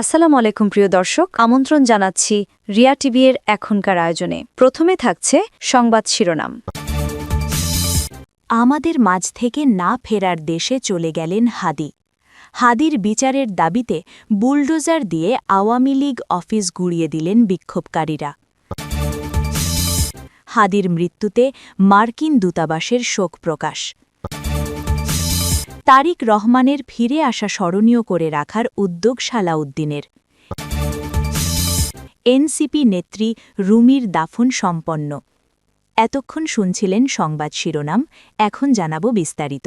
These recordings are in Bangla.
আসসালামু আলাইকুম, প্রিয় দর্শক। আমন্ত্রণ জানাচ্ছি রিয়া টিভি এর এখনকার আয়োজনে। প্রথমে থাকছে সংবাদ শিরোনাম। আমাদের মাঝ থেকে না ফেরার দেশে চলে গেলেন হাদি। হাদির বিচারের দাবিতে বুলডোজার দিয়ে আওয়ামী লীগ অফিস গুড়িয়ে দিলেন বিক্ষোভকারীরা। হাদির মৃত্যুতে মার্কিন দূতাবাসের শোক প্রকাশ। তারিক রহমানের ফিরে আসা স্মরণীয় করে রাখার উদ্যোগ সালাউদ্দিনের। এনসিপি নেত্রী রুমির দাফন সম্পন্ন। এতক্ষণ শুনছিলেন সংবাদ শিরোনাম, এখন জানাব বিস্তারিত।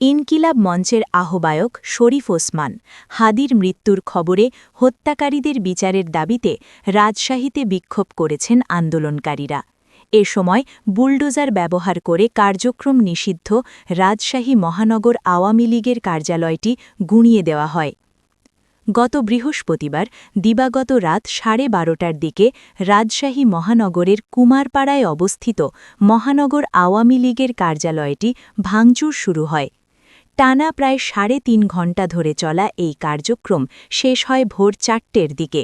ইনকিলাব মঞ্চের আহ্বায়ক শরীফ ওসমান, হাদির মৃত্যুর খবরে হত্যাকারীদের বিচারের দাবিতে রাজশাহীতে বিক্ষোভ করেছেন আন্দোলনকারীরা। এ সময় বুলডোজার ব্যবহার করে কার্যক্রম নিষিদ্ধ রাজশাহী মহানগর আওয়ামী লীগের কার্যালয়টি গুঁড়িয়ে দেওয়া হয়। গত বৃহস্পতিবার দিবাগত রাত সাড়ে বারোটার দিকে রাজশাহী মহানগরের কুমারপাড়ায় অবস্থিত মহানগর আওয়ামী লীগের কার্যালয়টি ভাঙচুর শুরু হয়। টানা প্রায় সাড়ে তিন ঘণ্টা ধরে চলা এই কার্যক্রম শেষ হয় ভোর চারটের দিকে।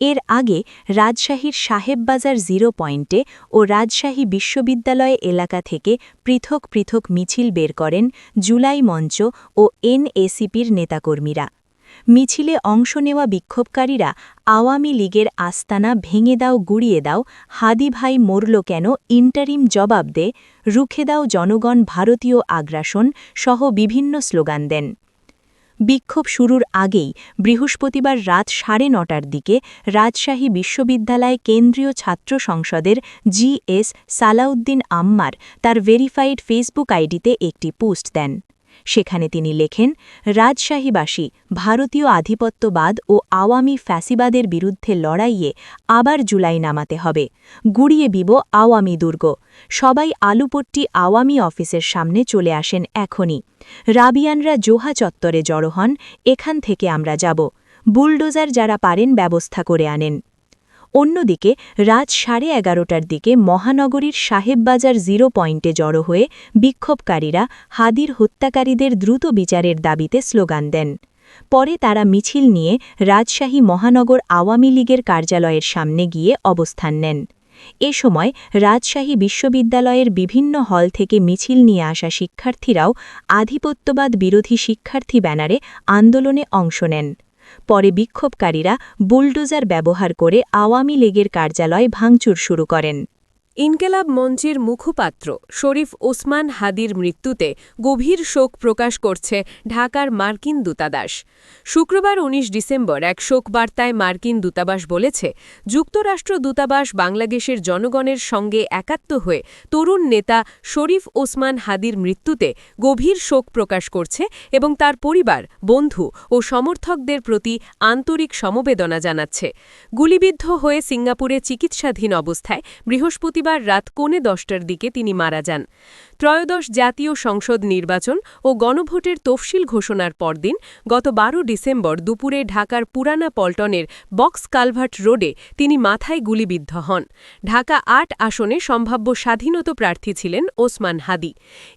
এর আগে রাজশাহীর সাহেববাজার জিরো পয়েন্টে ও রাজশাহী বিশ্ববিদ্যালয় এলাকা থেকে পৃথক পৃথক মিছিল বের করেন জুলাই মঞ্চ ও এনএসিপির নেতাকর্মীরা। মিছিলে অংশ নেওয়া বিক্ষোভকারীরা আওয়ামী লীগের আস্তানা ভেঙে দাও, গুড়িয়ে দাও, হাদি ভাই মরল কেন, ইন্টারিম জবাব দে, রুখে দাও জনগণ ভারতীয় আগ্রাসন সহ বিভিন্ন স্লোগান দেন। বিক্ষোভ শুরুর আগেই বৃহস্পতিবার রাত সাড়ে নটার দিকে রাজশাহী বিশ্ববিদ্যালয় কেন্দ্রীয় ছাত্র সংসদের জিএস সালাউদ্দিন আম্মার তার ভেরিফাইড ফেসবুক আইডিতে একটি পোস্ট দেন। সেখানে তিনি লেখেন, রাজশাহীবাসী ভারতীয় আধিপত্যবাদ ও আওয়ামী ফ্যাসিবাদের বিরুদ্ধে লড়াইয়ে আবার জুলাই নামাতে হবে। গুড়িয়ে বিব আওয়ামী দুর্গ। সবাই আলুপট্টি আওয়ামী অফিসের সামনে চলে আসেন এখনই। রাবিয়ানরা জোহা চত্বরে জড়ো হন, এখান থেকে আমরা যাব। বুলডোজার যারা পারেন ব্যবস্থা করে আনেন। অন্যদিকে, রাত সাড়ে এগারোটার দিকে মহানগরীর সাহেববাজার জিরো পয়েন্টে জড়ো হয়ে বিক্ষোভকারীরা হাদির হত্যাকারীদের দ্রুত বিচারের দাবিতে স্লোগান দেন। পরে তারা মিছিল নিয়ে রাজশাহী মহানগর আওয়ামী লীগের কার্যালয়ের সামনে গিয়ে অবস্থান নেন। এ সময় রাজশাহী বিশ্ববিদ্যালয়ের বিভিন্ন হল থেকে মিছিল নিয়ে আসা শিক্ষার্থীরাও আধিপত্যবাদ বিরোধী শিক্ষার্থী ব্যানারে আন্দোলনে অংশ নেন। পরে বিক্ষোভকারীরা বুলডোজার ব্যবহার করে আওয়ামী লীগের কার্যালয় ভাঙচুর শুরু করেন। ইনকেলাব মঞ্চের মুখপাত্র শরীফ ওসমান হাদির মৃত্যুতে গভীর শোক প্রকাশ করছে ঢাকার মার্কিন দূতাবাস। শুক্রবার ১৯ ডিসেম্বর এক শোক বার্তায় মার্কিন দূতাবাস বলেছে, যুক্তরাষ্ট্র দূতাবাস বাংলাদেশের জনগণের সঙ্গে একাত্ম হয়ে তরুণ নেতা শরীফ ওসমান হাদির মৃত্যুতে গভীর শোক প্রকাশ করছে এবং তার পরিবার, বন্ধু ও সমর্থকদের প্রতি আন্তরিক সমবেদনা জানাচ্ছে। গুলিবিদ্ধ হয়ে সিঙ্গাপুরে চিকিৎসাধীন অবস্থায় বৃহস্পতি বৃহস্পতিবার রাত কোণে দশটার দিকে তিনি মারা যান। ত্রয়োদশ জাতীয় সংসদ নির্বাচন ও গণভোটের তফসিল ঘোষণার পরদিন গত বারো ডিসেম্বর দুপুরে ঢাকার পুরানা পল্টনের বক্স কালভার্ট রোডে তিনি মাথায় গুলিবিদ্ধ হন। ঢাকা আট আসনে সম্ভাব্য স্বাধীনত প্রার্থী ছিলেন ওসমান হাদি।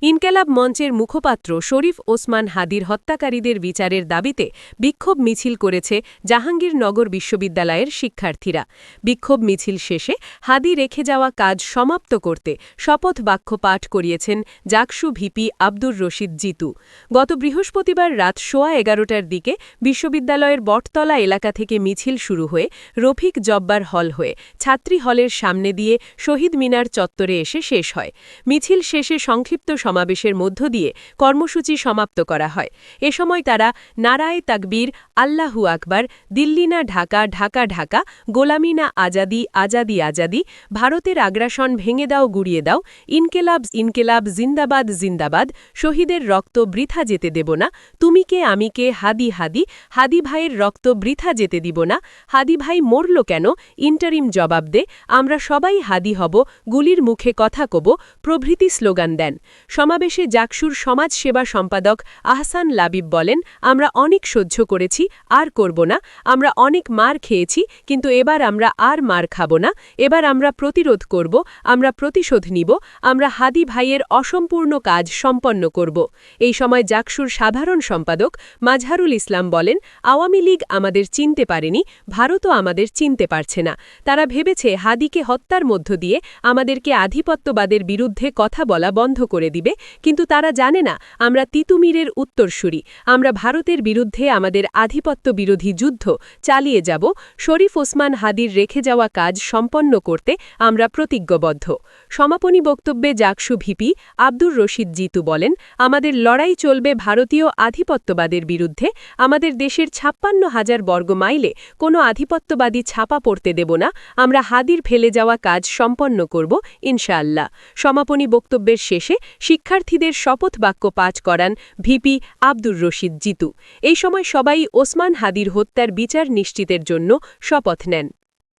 ইনকেলাব মঞ্চের মুখপাত্র শরীফ ওসমান হাদির হত্যাকারীদের বিচারের দাবিতে বিক্ষোভ মিছিল করেছে জাহাঙ্গীরনগর বিশ্ববিদ্যালয়ের শিক্ষার্থীরা। বিক্ষোভ মিছিল শেষে হাদি রেখে যাওয়া কাজ সমাপ্ত করতে শপথ বাক্য পাঠ করিয়েছেন জাকসু ভিপি আব্দুর রশিদ জিতু। গত বৃহস্পতিবার রাত সোয়া এগারোটার দিকে বিশ্ববিদ্যালয়ের বটতলা এলাকা থেকে মিছিল শুরু হয়ে রফিক জব্বার হল হয়ে ছাত্রী হলের সামনে দিয়ে শহীদ মিনার চত্বরে এসে শেষ হয়। মিছিল শেষে সংক্ষিপ্ত সমাবেশের মধ্য দিয়ে কর্মসূচি সমাপ্ত করা হয়। এ সময় তারা নারায় তাকবীর, আল্লাহু আকবার দিল্লিনা ঢাকা ঢাকা ঢাকা গোলামিনা আজাদি আজাদি আজাদি, ভারতের আগ্রাসন ভেঙে দাও, গুড়িয়ে দাও। ইনকেলাব ইনকেলাব, জিন্দাবাদ জিন্দাবাদ। শহীদের রক্ত বৃথা যেতে দেব না। তুমি কে, আমি কে, হাদি হাদি। হাদি ভাইয়ের রক্ত বৃথা যেতে দিব না। হাদি ভাই মরল কেন? ইন্টারিম জবাব দে। আমরা সবাই হাদি হব, গুলির মুখে কথা কব, প্রভৃতি স্লোগান দেন। সমাবেশে জাকসুর সমাজসেবা সম্পাদক আহসান লাবিব বলেন, আমরা অনেক সহ্য করেছি, আর করব না। আমরা অনেক মার খেয়েছি, কিন্তু এবার আমরা আর মার খাব না। এবার আমরা প্রতিরোধ করব আমরা প্রতিশোধ নিব, আমরা হাদি ভাইয়ের অসম্পূর্ণ কাজ সম্পন্ন করব। এই সময় জাকসুর সাধারণ সম্পাদক মাজহারুল ইসলাম বলেন, আওয়ামী লীগ আমাদের চিনতে পারেনি, ভারতও আমাদের চিনতে পারছে না। তারা ভেবেছে হাদিকে হত্যার মধ্য দিয়ে আমাদেরকে আধিপত্যবাদের বিরুদ্ধে কথা বলা বন্ধ করে দিবে, কিন্তু তারা জানে না, আমরা তিতুমিরের উত্তরসূরি। আমরা ভারতের বিরুদ্ধে আমাদের আধিপত্য বিরোধী যুদ্ধ চালিয়ে যাব, শরীফ ওসমান হাদির রেখে যাওয়া কাজ সম্পন্ন করতে আমরা প্রতিজ্ঞবদ্ধ সমাপনী বক্তব্যে জাকসু ভিপি আব্দুর রশিদ জিতু বলেন, আমাদের লড়াই চলবে ভারতীয় আধিপত্যবাদের বিরুদ্ধে। আমাদের দেশের ছাপ্পান্ন হাজার বর্গ মাইলে কোনো আধিপত্যবাদী ছাপা পড়তে দেব না। আমরা হাদির ফেলে যাওয়া কাজ সম্পন্ন করব, ইনশাআল্লাহ। সমাপনী বক্তব্যের শেষে শিক্ষার্থীদের শপথ বাক্য পাঠ করান ভিপি আব্দুর রশিদ জিতু। এই সময় সবাই ওসমান হাদির হত্যার বিচার নিশ্চিতের জন্য শপথ নেন।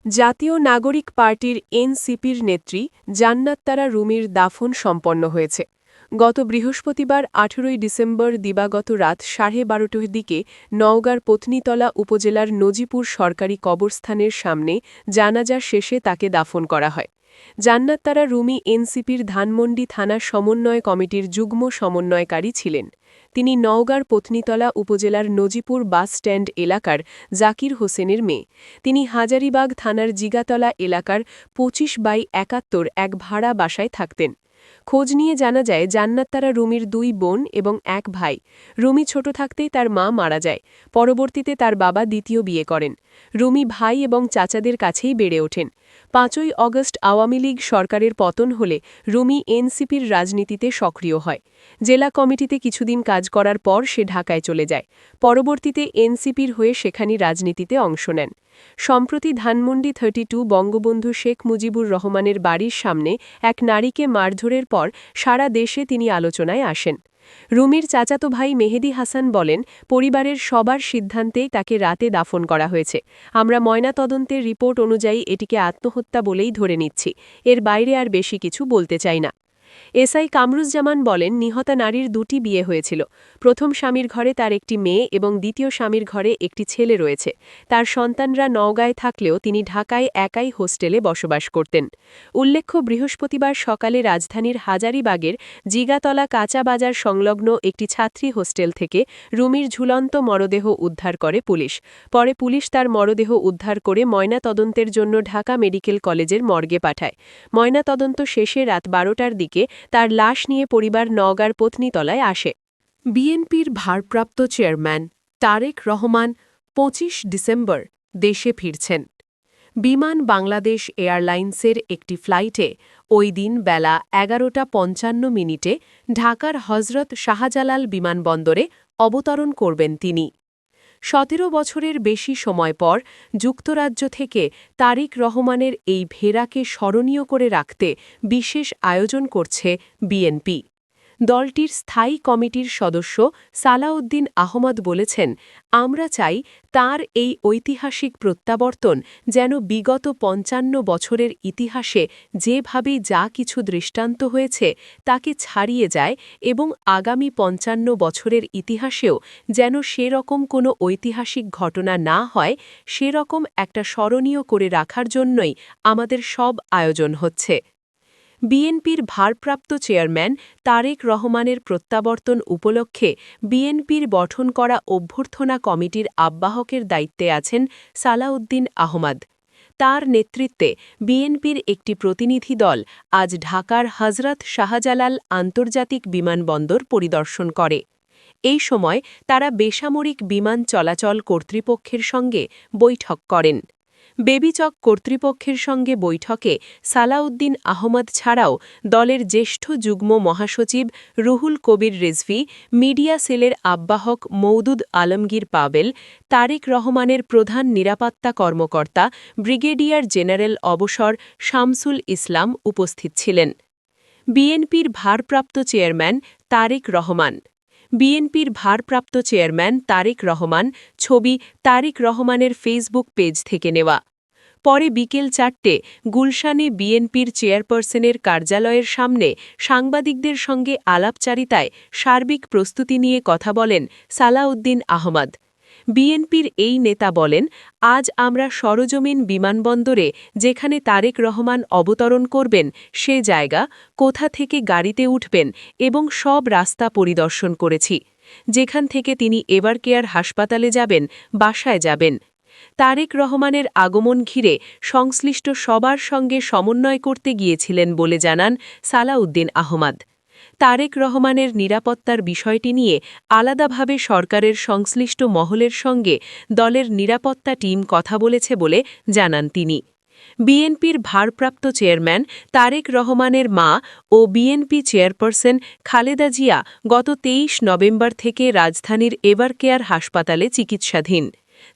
জাতীয় নাগরিক পার্টির এনসিপির নেত্রী জান্নাত্তারা রুমির দাফন সম্পন্ন হয়েছে। গত বৃহস্পতিবার আঠেরোই ডিসেম্বর দিবাগত রাত সাড়ে বারোটার দিকে নওগাঁর পত্নীতলা উপজেলার নজিপুর সরকারি কবরস্থানের সামনে জানাজা শেষে তাকে দাফন করা হয়। জান্নাত্তারা রুমি এনসিপির ধানমন্ডি থানা সমন্বয় কমিটির যুগ্ম সমন্বয়কারী ছিলেন। তিনি নওগাঁর পত্নীতলা উপজেলার নজিপুর বাস স্ট্যান্ড এলাকার জাকির হোসেনের মেয়ে। তিনি হাজারিবাগ থানার জিগাতলা এলাকার পঁচিশ বাই একাত্তর এক ভাড়া বাসায় থাকতেন। খোঁজ নিয়ে জানা যায় জান্নাত্তারা রুমির দুই বোন এবং এক ভাই। রুমি ছোট থাকতেই তার মা মারা যায়। পরবর্তীতে তার বাবা দ্বিতীয় বিয়ে করেন। রুমি ভাই এবং চাচাদের কাছেই বেড়ে ওঠেন। পাঁচই অগস্ট আওয়ামী লীগ সরকারের পতন হলে রুমি এনসিপির রাজনীতিতে সক্রিয় হয়। জেলা কমিটিতে কিছুদিন কাজ করার পর সে ঢাকায় চলে যায়। পরবর্তীতে এনসিপির হয়ে সেখানে রাজনীতিতে অংশ নেন। সম্প্রতি ধানমন্ডি থার্টি টু বঙ্গবন্ধু শেখ মুজিবুর রহমানের বাড়ির সামনে এক নারীকে মারধরের পর সারা দেশে তিনি আলোচনায় আসেন। রুমির চাচাতো ভাই মেহেদি হাসান বলেন, পরিবারের সবার সিদ্ধান্তেই তাকে রাতে দাফন করা হয়েছে। আমরা ময়নাতদন্তের রিপোর্ট অনুযায়ী এটিকে আত্মহত্যা বলেই ধরে নিচ্ছি। এর বাইরে আর বেশি কিছু বলতে চাই না। এসআই কামরুজ্জামান বলেন, নিহতা নারীর দুটি বিয়ে হয়েছিল। প্রথম স্বামীর ঘরে তার একটি মেয়ে এবং দ্বিতীয় স্বামীর ঘরে একটি ছেলে রয়েছে। তার সন্তানরা নওগাঁয় থাকলেও তিনি ঢাকায় একাই হোস্টেলে বসবাস করতেন। উল্লেখ্য, বৃহস্পতিবার সকালে রাজধানীর হাজারিবাগের জিগাতলা কাঁচা বাজার সংলগ্ন একটি ছাত্রী হোস্টেল থেকে রুমির ঝুলন্ত মরদেহ উদ্ধার করে পুলিশ। পরে পুলিশ তার মরদেহ উদ্ধার করে ময়নাতদন্তের জন্য ঢাকা মেডিকেল কলেজের মর্গে পাঠায়। ময়নাতদন্ত শেষে রাত বারোটার দিকে তার লাশ নিয়ে পরিবার নওগাঁর পত্নীতলায় আসে। বিএনপির ভারপ্রাপ্ত চেয়ারম্যান তারেক রহমান ২৫ ডিসেম্বর দেশে ফিরছেন। বিমান বাংলাদেশ এয়ারলাইন্সের একটি ফ্লাইটে ওই দিন বেলা এগারোটা পঞ্চান্ন মিনিটে ঢাকার হজরত শাহজালাল বিমানবন্দরে অবতরণ করবেন তিনি। সতেরো বছরের বেশি সময় পর যুক্তরাজ্য থেকে তারিক রহমানের এই ভেরাকে স্মরণীয় করে রাখতে বিশেষ আয়োজন করছে বিএনপি। দলটির স্থায়ী কমিটির সদস্য সালাউদ্দিন আহমদ বলেছেন, আমরা চাই তার এই ঐতিহাসিক প্রত্যাবর্তন যেন বিগত পঞ্চান্ন বছরের ইতিহাসে যেভাবে যা কিছু দৃষ্টান্ত হয়েছে তাকে ছাড়িয়ে যায় এবং আগামী পঞ্চান্ন বছরের ইতিহাসেও যেন সেরকম কোনো ঐতিহাসিক ঘটনা না হয়, সেরকম একটা স্মরণীয় করে রাখার জন্যই আমাদের সব আয়োজন হচ্ছে। বিএনপির ভারপ্রাপ্ত চেয়ারম্যান তারেক রহমানের প্রত্যাবর্তন উপলক্ষে বিএনপির গঠন করা অভ্যর্থনা কমিটির আহ্বায়কের দায়িত্বে আছেন সালাউদ্দিন আহমদ। তার নেতৃত্বে বিএনপির একটি প্রতিনিধি দল আজ ঢাকার হজরত শাহজালাল আন্তর্জাতিক বিমানবন্দর পরিদর্শন করে। এই সময় তারা বেসামরিক বিমান চলাচল কর্তৃপক্ষের সঙ্গে বৈঠক করেন। বেবিচক কর্তৃপক্ষের সঙ্গে বৈঠকে সালাউদ্দিন আহমদ ছাড়াও দলের জ্যেষ্ঠ যুগ্ম মহাসচিব রুহুল কবির রিজভি, মিডিয়া সেলের আব্বাহক মৌদুদ আলমগীর পাবেল, তারেক রহমানের প্রধান নিরাপত্তা কর্মকর্তা ব্রিগেডিয়ার জেনারেল অবসর শামসুল ইসলাম উপস্থিত ছিলেন। বিএনপির ভারপ্রাপ্ত চেয়ারম্যান তারেক রহমান। বিএনপির ভারপ্রাপ্ত চেয়ারম্যান তারেক রহমান ছবি তারেক রহমানের ফেসবুক পেজ থেকে নেওয়া। পরে বিকেল চারটে গুলশানে বিএনপির চেয়ারপারসনের কার্যালয়ের সামনে সাংবাদিকদের সঙ্গে আলাপচারিতায় সার্বিক প্রস্তুতি নিয়ে কথা বলেন সালাউদ্দিন আহমদ। বিএনপির এই নেতা বলেন, আজ আমরা সরজমিন বিমানবন্দরে যেখানে তারেক রহমান অবতরণ করবেন, সে জায়গা, কোথা থেকে গাড়িতে উঠবেন এবং সব রাস্তা পরিদর্শন করেছি। যেখান থেকে তিনি এবার কেয়ার হাসপাতালে যাবেন, বাসায় যাবেন। তারেক রহমানের আগমন ঘিরে সংশ্লিষ্ট সবার সঙ্গে সমন্বয় করতে গিয়েছিলেন বলে জানান সালাউদ্দিন আহমদ। তারেক রহমানের নিরাপত্তার বিষয়টি নিয়ে আলাদাভাবে সরকারের সংশ্লিষ্ট মহলের সঙ্গে দলের নিরাপত্তা টিম কথা বলেছে বলে জানান তিনি। বিএনপির ভারপ্রাপ্ত চেয়ারম্যান তারেক রহমানের মা ও বিএনপি চেয়ারপারসন খালেদা জিয়া গত তেইশ নভেম্বর থেকে রাজধানীর এভারকেয়ার হাসপাতালে চিকিৎসাধীন।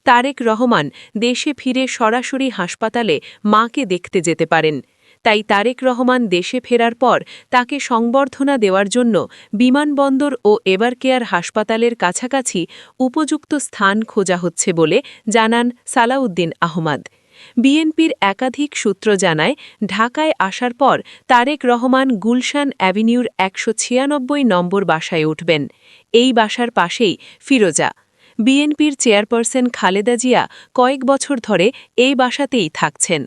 তারেক রহমান দেশে ফিরে সরাসরি হাসপাতালে মাকে দেখতে যেতে পারেন। তাই তারেক রহমান দেশে ফেরার পর তাকে সংবর্ধনা দেওয়ার জন্য বিমানবন্দর ও এভারকেয়ার হাসপাতালের কাছাকাছি উপযুক্ত স্থান খোঁজা হচ্ছে বলে জানান সালাউদ্দিন আহমদ। বিএনপির একাধিক সূত্র জানায়, ঢাকায় আসার পর তারেক রহমান গুলশান অ্যাভিনিউর একশো ছিয়ানব্বই নম্বর বাসায় উঠবেন। এই বাসার পাশেই ফিরোজা। বিএনপির চেয়ারপারসন খালেদা জিয়া কয়েক বছর ধরে এই বাসাতেই থাকছেন।